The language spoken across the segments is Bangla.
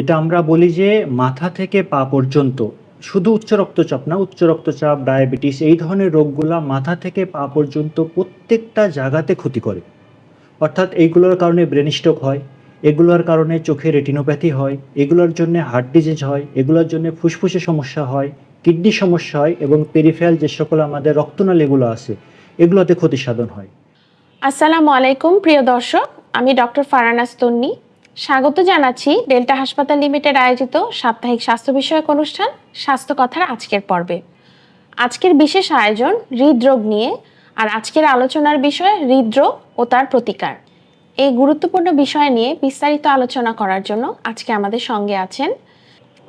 এটা আমরা বলি যে মাথা থেকে পা পর্যন্ত, শুধু উচ্চ রক্তচাপ না, উচ্চ রক্তচাপ, ডায়াবেটিস, এই ধরনের রোগগুলা মাথা থেকে পা পর্যন্ত প্রত্যেকটা জায়গাতে ক্ষতি করে। অর্থাৎ এইগুলোর কারণে ব্রেন স্ট্রোক হয়, এগুলোর কারণে চোখে রেটিনোপ্যাথি হয়, এগুলোর জন্য হার্ট ডিজিজ হয়, এগুলোর জন্য ফুসফুসে সমস্যা হয় কিডনি সমস্যা হয় এবং পেরিফেরাল যে সকল আমাদের রক্তনালীগুলো আছে, এগুলোতে ক্ষতি সাধন হয়। আসসালামু আলাইকুম, প্রিয় দর্শক, আমি ডক্টর ফারানাস তন্নি স্বাগত জানাচ্ছি ডেল্টা হাসপাতাল লিমিটেড আয়োজিত সাপ্তাহিক স্বাস্থ্য বিষয়ক অনুষ্ঠান, স্বাস্থ্য কথার আজকের পর্বে। আজকের বিশেষ আয়োজন হৃদরোগ নিয়ে আর আজকের আলোচনার বিষয় হৃদরোগ ও তার প্রতিকার। এই গুরুত্বপূর্ণ বিষয় নিয়ে বিস্তারিত আলোচনা করার জন্য আজকে আমাদের সঙ্গে আছেন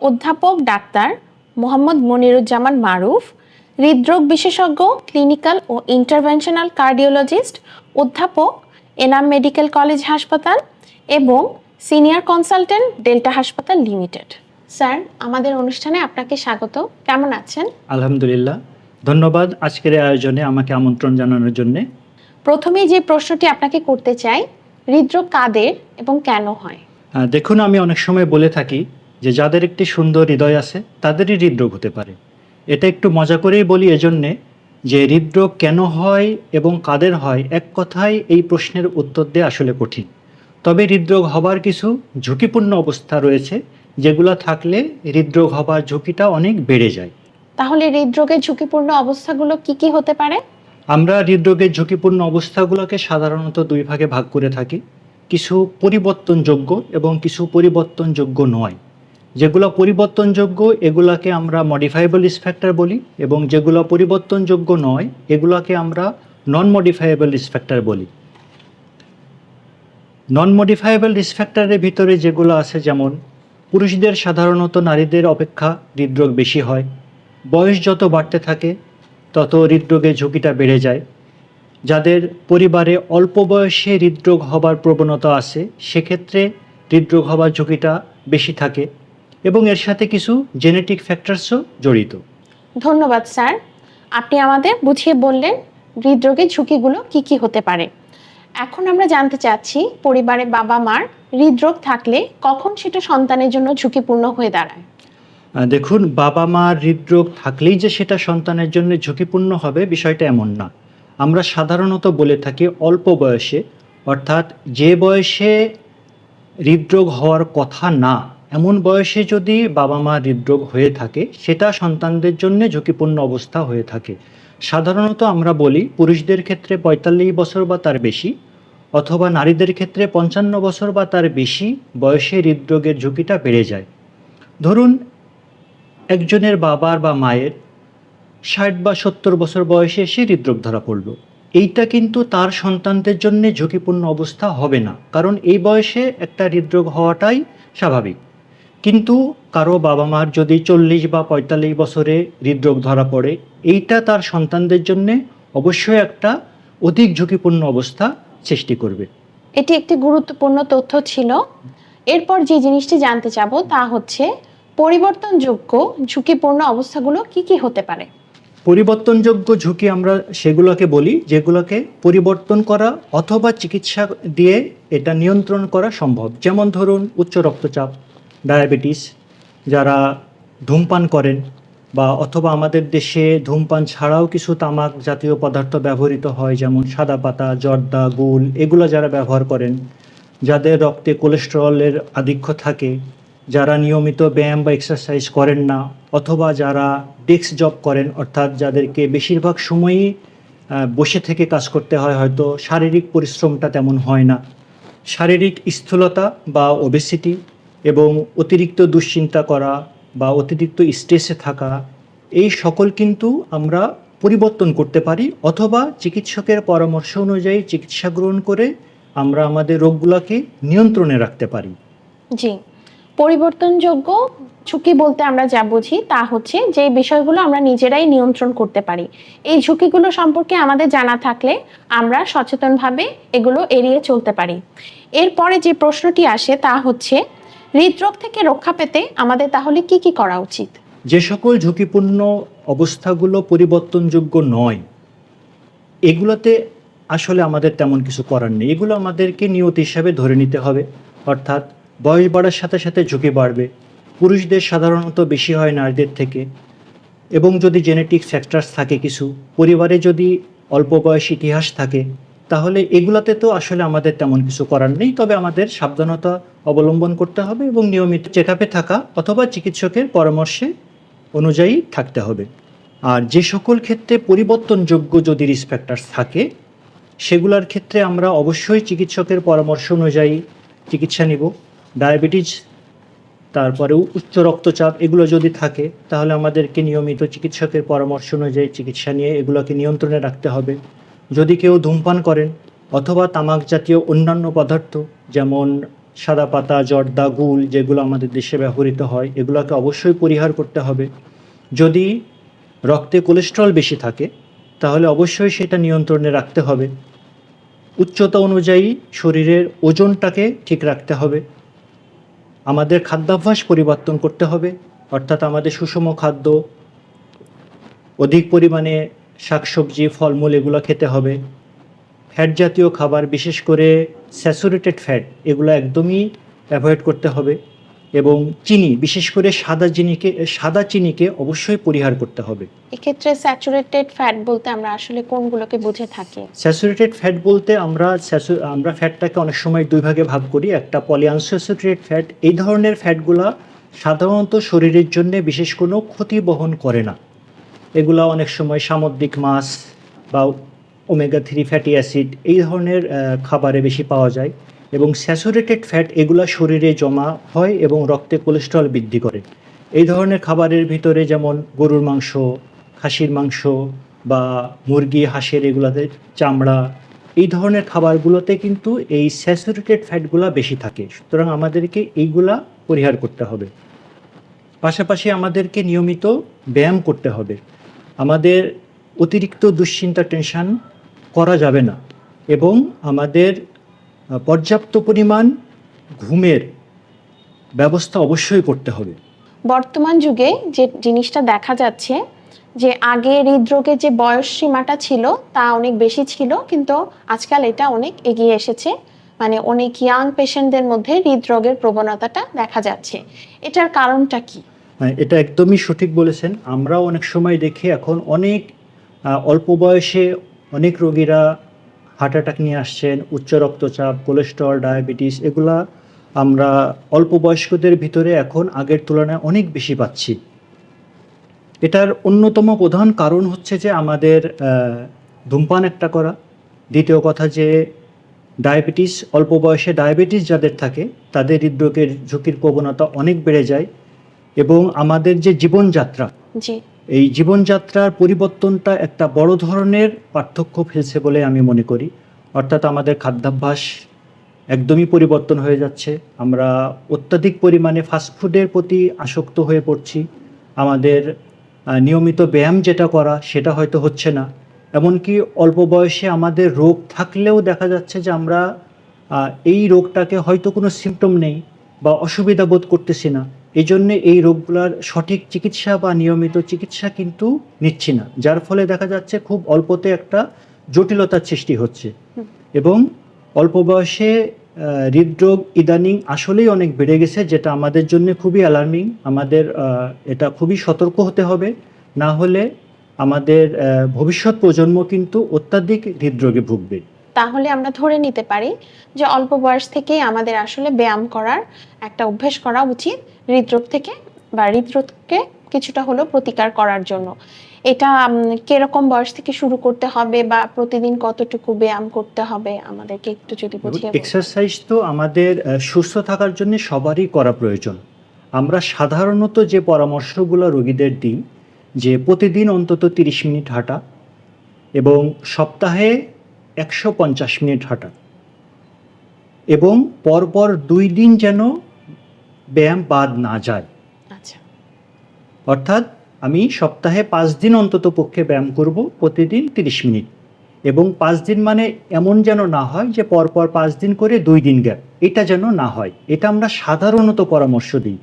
অধ্যাপক ডাক্তার মোহাম্মদ মনিরুজ্জামান মারুফ, হৃদরোগ বিশেষজ্ঞ, ক্লিনিক্যাল ও ইন্টারভেনশনাল কার্ডিওলজিস্ট, অধ্যাপক, এনাম মেডিকেল কলেজ হাসপাতাল এবং সিনিয়র কনসালটেন্ট ডেল্টা হাসপাতাল লিমিটেড। স্যার আমাদের অনুষ্ঠানে আপনাকে স্বাগত। কেমন আছেন? আলহামদুলিল্লাহ। ধন্যবাদ আজকের আয়োজনে আমাকে আমন্ত্রণ জানানোর জন্যে। প্রথমেই যে প্রশ্নটি আপনাকে করতে চাই হৃদরোগ কাদের এবং কেন হয়? দেখুন আমি অনেক সময় বলে থাকি যে যাদের একটি সুন্দর হৃদয় আছে তাদেরই হৃদরোগ হতে পারে। এটা একটু মজা করেই বলি এজন্যে যে হৃদরোগ কেন হয় এবং কাদের হয় এক কথায় এই প্রশ্নের উত্তর দেওয়া আসলে কঠিন। তবে হৃদরোগ হবার কিছু ঝুঁকিপূর্ণ অবস্থা রয়েছে যেগুলো থাকলে হৃদরোগ হবার ঝুঁকিটা অনেক বেড়ে যায়। তাহলে হৃদরোগের ঝুঁকিপূর্ণ অবস্থাগুলো কি কি হতে পারে? আমরা হৃদরোগের ঝুঁকিপূর্ণ অবস্থাগুলোকে সাধারণত দুই ভাগে ভাগ করে থাকি কিছু পরিবর্তনযোগ্য এবং কিছু পরিবর্তনযোগ্য নয়। যেগুলো পরিবর্তনযোগ্য এগুলাকে আমরা মডিফাইবল রিস্ক ফ্যাক্টর বলি এবং যেগুলো পরিবর্তনযোগ্য নয় এগুলোকে আমরা নন মডিফাইবল রিস্ক ফ্যাক্টর বলি। নন মডিফাইবল রিস্ক ফ্যাক্টরের ভিতরে যেগুলো আছে, যেমন পুরুষদের সাধারণত নারীদের অপেক্ষা হৃদরোগ বেশি হয়, বয়স যত বাড়তে থাকে, তত হৃদরোগের ঝুঁকিটা বেড়ে যায়। যাদের পরিবারে অল্প বয়সে হৃদরোগ হবার প্রবণতা আছে, সেক্ষেত্রে হৃদরোগ হবার ঝুঁকিটা বেশি থাকে এবং এর সাথে কিছু জেনেটিক ফ্যাক্টরসও জড়িত। ধন্যবাদ, স্যার। আপনি আমাদের বুঝিয়ে বললেন হৃদরোগের ঝুঁকিগুলো কি কি হতে পারে। এখন আমরা জানতে চাচ্ছি, পরিবারে বাবা মার হৃদরোগ থাকলে কখন সেটা সন্তানের জন্য ঝুঁকিপূর্ণ হয়ে দাঁড়ায়? দেখুন, বাবা মার হৃদরোগ থাকলেই যে সেটা সন্তানের জন্য ঝুঁকিপূর্ণ হবে বিষয়টা এমন না। আমরা সাধারণত বলে থাকি অল্প বয়সে, অর্থাৎ যে বয়সে হৃদরোগ হওয়ার কথা না, এমন বয়সে যদি বাবা মা হৃদরোগ হয়ে থাকে, সেটা সন্তানদের জন্য ঝুঁকিপূর্ণ অবস্থা হয়ে থাকে। সাধারণত আমরা বলি পুরুষদের ক্ষেত্রে পঁয়তাল্লিশ বছর বা তার বেশি অথবা নারীদের ক্ষেত্রে পঞ্চান্ন বছর বা তার বেশি বয়সে হৃদরোগের ঝুঁকিটা বেড়ে যায়। ধরুন, একজনের বাবার বা মায়ের ষাট বা সত্তর বছর বয়সে এসে হৃদরোগ ধরা পড়ল। এইটা কিন্তু তার সন্তানদের জন্য ঝুঁকিপূর্ণ অবস্থা হবে না, কারণ এই বয়সে একটা হৃদরোগ হওয়াটাই স্বাভাবিক। কিন্তু কারও বাবা মার যদি চল্লিশ বা পঁয়তাল্লিশ বছরে হৃদরোগ ধরা পড়ে, এইটা তার সন্তানদের জন্যে অবশ্যই একটা অধিক ঝুঁকিপূর্ণ অবস্থা সৃষ্টি করবে। এটি একটি গুরুত্বপূর্ণ তথ্য ছিল। এরপর যে জিনিসটি জানতে চাব তা হচ্ছে পরিবর্তনযোগ্য ঝুঁকিপূর্ণ অবস্থাগুলো কি কি হতে পারে? পরিবর্তনযোগ্য ঝুঁকি আমরা সেগুলোকে বলি যেগুলোকে পরিবর্তন করা অথবা চিকিৎসা দিয়ে এটা নিয়ন্ত্রণ করা সম্ভব। যেমন ধরুন উচ্চ রক্তচাপ ডায়াবেটিস যারা ধূমপান করেন বা অথবা আমাদের দেশে ধূমপান ছাড়াও কিছু তামাক জাতীয় পদার্থ ব্যবহৃত হয়, যেমন সাদা পাতা, জর্দা, গুল, এগুলো যারা ব্যবহার করেন, যাদের রক্তে কোলেস্টেরলের আধিক্য থাকে, যারা নিয়মিত ব্যায়াম বা এক্সারসাইজ করেন না, অথবা যারা ডেস্ক জব করেন, অর্থাৎ যাদেরকে বেশিরভাগ সময়ই বসে থেকে কাজ করতে হয়, হয়তো শারীরিক পরিশ্রমটা তেমন হয় না। শারীরিক স্থূলতা বা ওবেসিটি এবং অতিরিক্ত দুশ্চিন্তা করা বা অতিরিক্ত স্ট্রেসে থাকা, এই সকল কিন্তু আমরা পরিবর্তন করতে পারি অথবা চিকিৎসকের পরামর্শ অনুযায়ী চিকিৎসা গ্রহণ করে আমরা আমাদের রোগগুলোকে নিয়ন্ত্রণে রাখতে পারি। জি, পরিবর্তনযোগ্য ঝুঁকি বলতে আমরা যা বুঝি তা হচ্ছে যে বিষয়গুলো আমরা নিজেরাই নিয়ন্ত্রণ করতে পারি। এই ঝুঁকিগুলো সম্পর্কে আমাদের জানা থাকলে আমরা সচেতনভাবে এগুলো এড়িয়ে চলতে পারি। এরপরে যে প্রশ্নটি আসে তা হচ্ছে হৃদরোগ থেকে রক্ষা পেতে আমাদের তাহলে কি কি করা উচিত? যে সকল ঝুঁকিপূর্ণ অবস্থাগুলো পরিবর্তনযোগ্য নয়, এগুলোতে আসলে আমাদের তেমন কিছু করার নেই। এগুলো আমাদেরকে নিয়ত হিসাবে ধরে নিতে হবে। অর্থাৎ বয়স বাড়ার সাথে সাথে ঝুঁকি বাড়বে। পুরুষদের সাধারণত বেশি হয় নারীদের থেকে। এবং যদি জেনেটিক ফ্যাক্টরস থাকে কিছু, পরিবারে যদি অল্প বয়স ইতিহাস থাকে তাহলে এগুলাতে তো আসলে আমাদের তেমন কিছু করার নেই, তবে আমাদের সাবধানতা অবলম্বন করতে হবে এবং নিয়মিত চেক থাকা অথবা চিকিৎসকের পরামর্শে অনুযায়ী থাকতে হবে। আর যে সকল ক্ষেত্রে পরিবর্তনযোগ্য যদি রিস্ক থাকে, সেগুলোর ক্ষেত্রে আমরা অবশ্যই চিকিৎসকের পরামর্শ অনুযায়ী চিকিৎসা নিব। ডায়াবেটিস তারপরে উচ্চ রক্তচাপ, এগুলো যদি থাকে, তাহলে আমাদেরকে নিয়মিত চিকিৎসকের পরামর্শ অনুযায়ী চিকিৎসা নিয়ে এগুলোকে নিয়ন্ত্রণে রাখতে হবে। যদি কেউ ধূমপান করেন অথবা তামাক জাতীয় অন্যান্য পদার্থ, যেমন সাদা পাতা, জর্দা, গুল, যেগুলো আমাদের দেশে ব্যবহৃত হয়, এগুলোকে অবশ্যই পরিহার করতে হবে। যদি রক্তে কোলেস্ট্রল বেশি থাকে, তাহলে অবশ্যই সেটা নিয়ন্ত্রণে রাখতে হবে। উচ্চতা অনুযায়ী শরীরের ওজনটাকে ঠিক রাখতে হবে। আমাদের খাদ্যাভ্যাস পরিবর্তন করতে হবে, অর্থাৎ আমাদের সুষম খাদ্য অধিক পরিমাণে শাকসবজি ফলমূল এগুলো খেতে হবে। ফ্যাট জাতীয় খাবার বিশেষ করে স্যাচুরেটেড ফ্যাট এগুলো একদমই অ্যাভয়েড করতে হবে। এবং চিনি বিশেষ করে সাদা চিনিকে সাদা চিনিকে অবশ্যই পরিহার করতে হবে। এক্ষেত্রে স্যাচুরেটেড ফ্যাট বলতে আমরা আসলে কোনগুলোকে বুঝে থাকি? স্যাচুরেটেড ফ্যাট বলতে আমরা আমরা ফ্যাটটাকে অনেক সময় দুই ভাগে ভাগ করি। একটা পলিআনস্যাচুরেটেড ফ্যাট এই ধরনের ফ্যাটগুলা সাধারণত শরীরের জন্য বিশেষ কোনো ক্ষতি বহন করে না। এগুলা অনেক সময় সামুদ্রিক মাছ বা ওমেগা থ্রি ফ্যাটি অ্যাসিড এই ধরনের খাবারে বেশি পাওয়া যায় এবং স্যাচুরেটেড ফ্যাট এগুলা শরীরে জমা হয় এবং রক্তে কোলেস্ট্রল বৃদ্ধি করে। এই ধরনের খাবারের ভিতরে যেমন গরুর মাংস, খাসির মাংস বা মুরগি, হাঁসের এগুলাতে চামড়া, এই ধরনের খাবারগুলোতে কিন্তু এই স্যাচুরেটেড ফ্যাটগুলা বেশি থাকে। সুতরাং আমাদেরকে এইগুলা পরিহার করতে হবে। পাশাপাশি আমাদেরকে নিয়মিত ব্যায়াম করতে হবে। আমাদের অতিরিক্ত দুশ্চিন্তা টেনশন করা যাবে না এবং আমাদের পর্যাপ্ত পরিমাণ ঘুমের ব্যবস্থা অবশ্যই করতে হবে। বর্তমান যুগে যে জিনিসটা দেখা যাচ্ছে যে আগে হৃদরোগের যে বয়স সীমাটা ছিল তা অনেক বেশি ছিল, কিন্তু আজকাল এটা অনেক এগিয়ে এসেছে। মানে অনেক ইয়াং পেশেন্টদের মধ্যে হৃদরোগের প্রবণতাটা দেখা যাচ্ছে। এটার কারণটা কি? হ্যাঁ, এটা একদমই সঠিক বলেছেন। আমরাও অনেক সময় দেখি এখন অনেক অল্প বয়সে অনেক রোগীরা হার্ট অ্যাটাক নিয়ে আসছেন উচ্চ রক্তচাপ কোলেস্ট্রল ডায়াবেটিস এগুলা আমরা অল্প বয়স্কদের ভিতরে এখন আগের তুলনায় অনেক বেশি পাচ্ছি। এটার অন্যতম প্রধান কারণ হচ্ছে যে আমাদের ধূমপান একটা করা। দ্বিতীয় কথা যে ডায়াবেটিস অল্প বয়সে ডায়াবেটিস যাদের থাকে তাদের হৃদরোগের ঝুঁকির প্রবণতা অনেক বেড়ে যায় এবং আমাদের যে জীবনযাত্রা এই জীবনযাত্রার পরিবর্তনটা একটা বড় ধরনের পার্থক্য ফেলছে বলে আমি মনে করি। অর্থাৎ আমাদের খাদ্যাভ্যাস একদমই পরিবর্তন হয়ে যাচ্ছে। আমরা অত্যাধিক পরিমাণে ফাস্টফুডের প্রতি আসক্ত হয়ে পড়ছি। আমাদের নিয়মিত ব্যায়াম যেটা করা সেটা হয়তো হচ্ছে না। এমনকি অল্প বয়সে আমাদের রোগ থাকলেও দেখা যাচ্ছে যে আমরা এই রোগটাকে হয়তো কোনো সিমটম নেই বা অসুবিধা বোধ করতেছি না। এই জন্যে এই রোগগুলার সঠিক চিকিৎসা বা নিয়মিত চিকিৎসা কিন্তু নিচ্ছি না। যার ফলে দেখা যাচ্ছে খুব অল্পতে একটা জটিলতার সৃষ্টি হচ্ছে। এবং অল্প বয়সে হৃদরোগ ইদানিং আসলেই অনেক বেড়ে গেছে, যেটা আমাদের জন্য খুবই অ্যালার্মিং আমাদের এটা খুবই সতর্ক হতে হবে। না হলে আমাদের ভবিষ্যৎ প্রজন্ম কিন্তু অত্যাধিক হৃদরোগে ভুগবে। তাহলে আমরা ধরে নিতে পারি যে অল্প বয়স থেকেই আমাদের আসলে ব্যায়াম করার একটা অভ্যেস করা উচিত হৃদরোগ থেকে বা হৃদরোগকে কিছুটা হলেও প্রতিকার করার জন্য। এটা কীরকম বয়স থেকে শুরু করতে হবে বা প্রতিদিন কতটুকু ব্যায়াম করতে হবে আমাদেরকে একটু যদি বুঝিয়ে। এক্সারসাইজ তো আমাদের সুস্থ থাকার জন্য সবারই করা প্রয়োজন। আমরা সাধারণত যে পরামর্শগুলো রোগীদের দিই যে প্রতিদিন অন্তত তিরিশ মিনিট হাঁটা এবং সপ্তাহে একশো পঞ্চাশ মিনিট হাঁটা। এবং পরপর দুই দিন যেন ব্যায়াম বাদ না যায়। আচ্ছা। অর্থাৎ আমি সপ্তাহে পাঁচ দিন অন্তত পক্ষে ব্যায়াম করব প্রতিদিন তিরিশ মিনিট। এবং পাঁচ দিন মানে এমন যেন না হয় যে পরপর পাঁচ দিন করে দুই দিন গ্যাপ এটা যেন না হয়। এটা আমরা সাধারণত পরামর্শ দিই।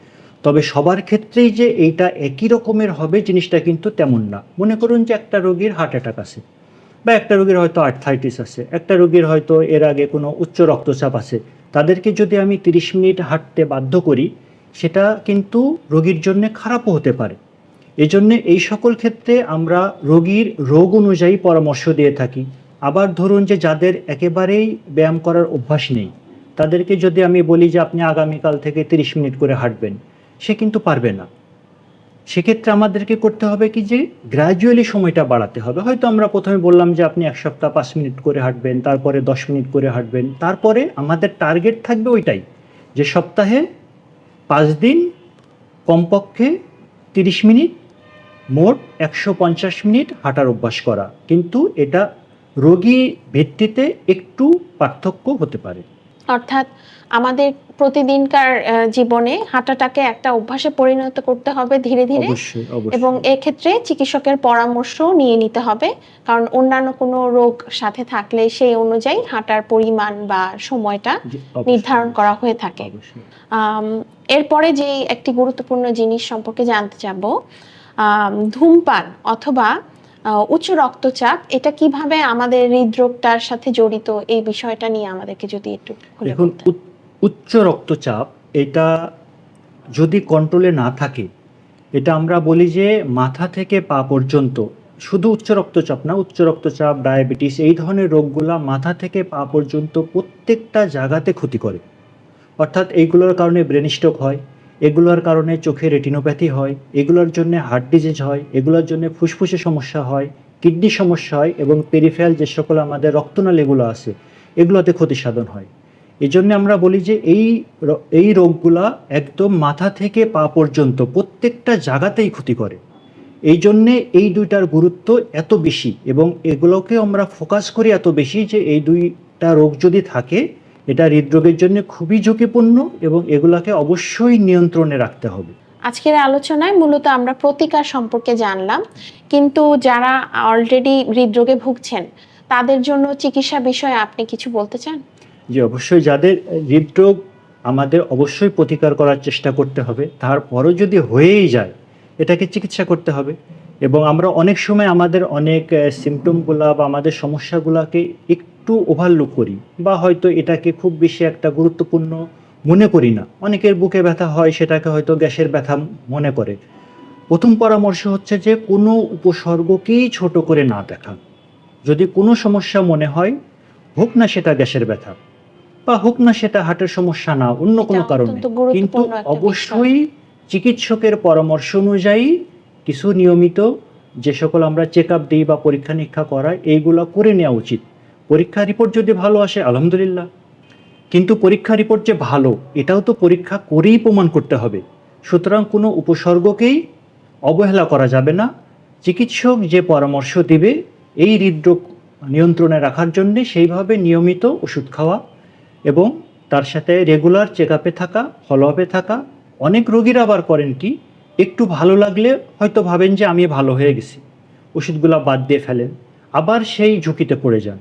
তবে সবার ক্ষেত্রেই যে এইটা একই রকমের হবে জিনিসটা কিন্তু তেমন না। মনে করুন যে একটা রোগীর হার্ট অ্যাটাক আছে বা একটা রোগীর হয়তো আর্থাইটিস আছে, একটা রোগীর হয়তো এর আগে কোনো উচ্চ রক্তচাপ আছে। তাদেরকে যদি আমি তিরিশ মিনিট হাঁটতে বাধ্য করি, সেটা কিন্তু রোগীর জন্য খারাপও হতে পারে। এজন্য এই সকল ক্ষেত্রে আমরা রোগীর রোগ অনুযায়ী পরামর্শ দিয়ে থাকি। আবার ধরুন যে যাদের একেবারেই ব্যায়াম করার অভ্যাস নেই, তাদেরকে যদি আমি বলি যে আপনি আগামীকাল থেকে তিরিশ মিনিট করে হাঁটবেন সে কিন্তু পারবে না। সেক্ষেত্রে আমাদেরকে করতে হবে কি যে গ্র্যাজুয়ালি সময়টা বাড়াতে হবে। হয়তো আমরা প্রথমে বললাম যে, আপনি এক সপ্তাহ পাঁচ মিনিট করে হাঁটবেন, তারপরে দশ মিনিট করে হাঁটবেন। তারপরে আমাদের টার্গেট থাকবে ওইটাই, যে সপ্তাহে পাঁচ দিন, কমপক্ষে তিরিশ মিনিট, মোট একশো পঞ্চাশ মিনিট হাঁটার অভ্যাস করা। কিন্তু এটা রোগী ভিত্তিতে একটু পার্থক্য হতে পারে। অর্থাৎ আমাদের প্রতিদিনকার জীবনে হাঁটাটাকে একটা অভ্যাসে পরিণত করতে হবে ধীরে ধীরে এবং এক্ষেত্রে চিকিৎসকের পরামর্শ নিয়ে নিতে হবে। কারণ অন্যান্য কোনো রোগ সাথে থাকলে সেই অনুযায়ী হাঁটার পরিমাণ বা সময়টা নির্ধারণ করা হয়ে থাকে। এরপরে যে একটি গুরুত্বপূর্ণ জিনিস সম্পর্কে জানতে চাব ধূমপান অথবা উচ্চ রক্তচাপ এটা কীভাবে আমাদের হৃদরোগটার সাথে জড়িত এই বিষয়টা নিয়ে আমাদেরকে যদি একটু দেখুন উচ্চ রক্তচাপ এটা যদি কন্ট্রোলে না থাকে এটা আমরা বলি যে মাথা থেকে পা পর্যন্ত শুধু উচ্চ রক্তচাপ না উচ্চ রক্তচাপ ডায়াবেটিস এই ধরনের রোগগুলা মাথা থেকে পা পর্যন্ত প্রত্যেকটা জায়গাতে ক্ষতি করে। অর্থাৎ এইগুলোর কারণে ব্রেন স্ট্রোক হয় এগুলোর কারণে চোখে রেটিনোপ্যাথি হয়, এগুলোর জন্য হার্ট ডিজিজ হয়, এগুলোর জন্য ফুসফুসে সমস্যা হয় কিডনি সমস্যা হয় এবং পেরিফেরাল যে সকল আমাদের রক্তনালীগুলো আছে, এগুলোতে ক্ষতি সাধন হয়। এই জন্য আমরা বলি যে এই এই রোগগুলা একদম মাথা থেকে পা পর্যন্ত প্রত্যেকটা জায়গাতেই ক্ষতি করে। এই জন্যে এই দুইটার গুরুত্ব এত বেশি এবং এগুলোকে আমরা ফোকাস করি এত বেশি যে এই দুইটা রোগ যদি থাকে এটা হৃদরোগের জন্য খুবই ঝুঁকিপূর্ণ এবং এগুলাকে অবশ্যই নিয়ন্ত্রণে রাখতে হবে। আজকের আলোচনায় মূলত আমরা প্রতিকার সম্পর্কে জানলাম কিন্তু যারা অলরেডি হৃদরোগে ভুগছেন তাদের জন্য চিকিৎসা বিষয়ে আপনি কিছু বলতে চান? যে অবশ্যই। যাদের হৃদরোগ আমাদের অবশ্যই প্রতিকার করার চেষ্টা করতে হবে। তারপরও যদি হয়েই যায় এটাকে চিকিৎসা করতে হবে। এবং আমরা অনেক সময় আমাদের অনেক সিমটমগুলা বা আমাদের সমস্যাগুলোকে একটু ওভারলুক করি বা হয়তো এটাকে খুব বেশি একটা গুরুত্বপূর্ণ মনে করি না। অনেকের বুকে ব্যথা হয় সেটাকে হয়তো গ্যাসের ব্যথা মনে করে। প্রথম পরামর্শ হচ্ছে যে কোনো উপসর্গকেই ছোট করে না দেখা। যদি কোনো সমস্যা মনে হয় হোক না সেটা গ্যাসের ব্যথা বা হোক না সেটা হার্টের সমস্যা না অন্য কোনো কারণে। কিন্তু অবশ্যই চিকিৎসকের পরামর্শ অনুযায়ী কিছু নিয়মিত যে সকল আমরা চেক আপ দিই বা পরীক্ষা নিরীক্ষা করাই, এইগুলো করে নেওয়া উচিত। পরীক্ষা রিপোর্ট যদি ভালো আসে, আলহামদুলিল্লাহ। কিন্তু পরীক্ষা রিপোর্ট যে ভালো, এটাও তো পরীক্ষা করেই প্রমাণ করতে হবে। সুতরাং কোনো উপসর্গকেই অবহেলা করা যাবে না। চিকিৎসক যে পরামর্শ দিবে, এই হৃদরোগ নিয়ন্ত্রণে রাখার জন্যে সেইভাবে নিয়মিত ওষুধ খাওয়া এবং তার সাথে রেগুলার চেক আপে থাকা ফলো আপে থাকা। অনেক রোগীরা আবার করেন কি একটু ভালো লাগলে হয়তো ভাবেন যে আমি ভালো হয়ে গেছি। ওষুধগুলো বাদ দিয়ে ফেলেন। আবার সেই ঝুঁকিতে পড়ে যান।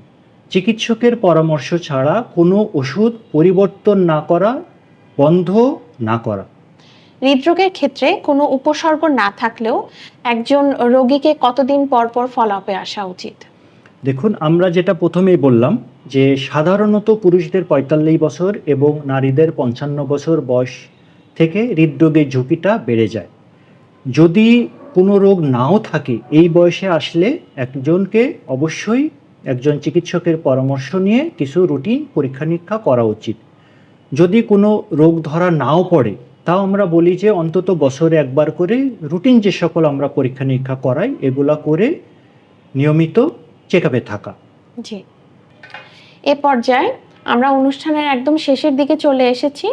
চিকিৎসকের পরামর্শ ছাড়া কোনো ওষুধ পরিবর্তন না করা বন্ধ না করা। হৃদরোগের ক্ষেত্রে কোনো উপসর্গ না থাকলেও একজন রোগীকে কতদিন পর পর ফলাপে আসা উচিত? দেখুন আমরা যেটা প্রথমেই বললাম যে সাধারণত পুরুষদের পঁয়তাল্লিশ বছর এবং নারীদের পঞ্চান্ন বছর বয়স থেকে হৃদরোগের ঝুঁকিটা বেড়ে যায়। যদি কোনো রোগ নাও থাকে, এই বয়সে আসলে একজনকে অবশ্যই একজন চিকিৎসকের পরামর্শ নিয়ে কিছু রুটিন পরীক্ষা নিরীক্ষা করা উচিত। যদি কোনো রোগ ধরা নাও পড়ে, তাও আমরা বলি যে অন্তত বছরে একবার করে রুটিন যে সকল আমরা পরীক্ষা নিরীক্ষা করাই, এগুলা করে নিয়মিত চেক আপে থাকা। জি। এ পর্যায়ে আমরা অনুষ্ঠানের একদম শেষের দিকে চলে এসেছি।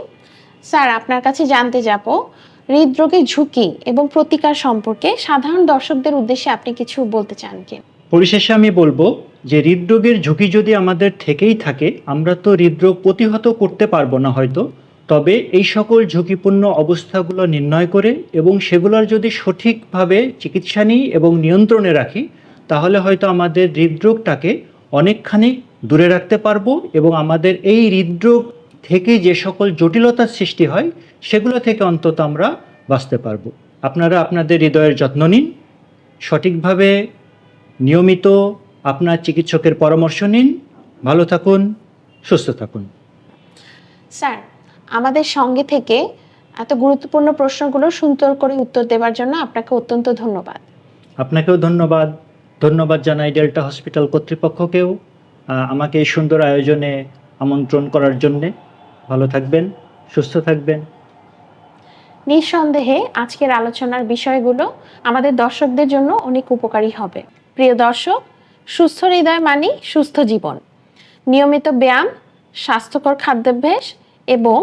স্যার, আপনার কাছে জানতে যাব হৃদরোগের ঝুঁকি এবং প্রতিকার সম্পর্কে সাধারণ দর্শকদের উদ্দেশ্যে আপনি কিছু বলতে চান কি? পরিশেষে আমি বলব যে হৃদরোগের ঝুঁকি যদি আমাদের থেকেই থাকে, আমরা তো হৃদরোগ প্রতিহত করতে পারব না হয়তো। তবে এই সকল ঝুঁকিপূর্ণ অবস্থাগুলো নির্ণয় করে এবং সেগুলোর যদি সঠিকভাবে চিকিৎসা নিই এবং নিয়ন্ত্রণে রাখি, তাহলে হয়তো আমাদের হৃদরোগটাকে অনেকখানি দূরে রাখতে পারব এবং আমাদের এই হৃদরোগ থেকে যে সকল জটিলতার সৃষ্টি হয় সেগুলো থেকে অন্তত আমরা বাঁচতে পারব। আপনারা আপনাদের হৃদয়ের যত্ন নিন সঠিকভাবে নিয়মিত আপনার চিকিৎসকের পরামর্শ নিন ভালো থাকুন সুস্থ থাকুন। স্যার আমাদের সঙ্গে থেকে এত গুরুত্বপূর্ণ প্রশ্নগুলো সুন্দর করে উত্তর দেওয়ার জন্য আপনাকে অত্যন্ত ধন্যবাদ। আপনাকেও ধন্যবাদ। ধন্যবাদ জানাই ডেল্টা হসপিটাল কর্তৃপক্ষকেও আমাকে এই সুন্দর আয়োজনে আমন্ত্রণ করার জন্যে। ভালো থাকবেন সুস্থ থাকবেন। নিঃসন্দেহে আজকের আলোচনার বিষয়গুলো আমাদের দর্শকদের জন্য অনেক উপকারী হবে। প্রিয় দর্শক, সুস্থ হৃদয় মানি সুস্থ জীবন। নিয়মিত ব্যায়াম, স্বাস্থ্যকর খাদ্যাভ্যাস এবং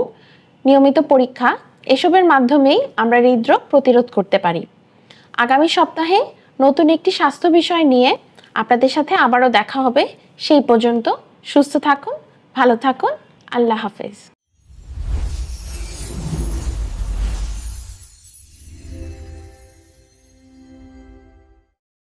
নিয়মিত পরীক্ষা এসবের মাধ্যমেই আমরা হৃদরোগ প্রতিরোধ করতে পারি। আগামী সপ্তাহে নতুন একটি স্বাস্থ্য বিষয় নিয়ে আপনাদের সাথে আবারও দেখা হবে। সেই পর্যন্ত সুস্থ থাকুন, ভালো থাকুন। আল্লাহ হাফেজ।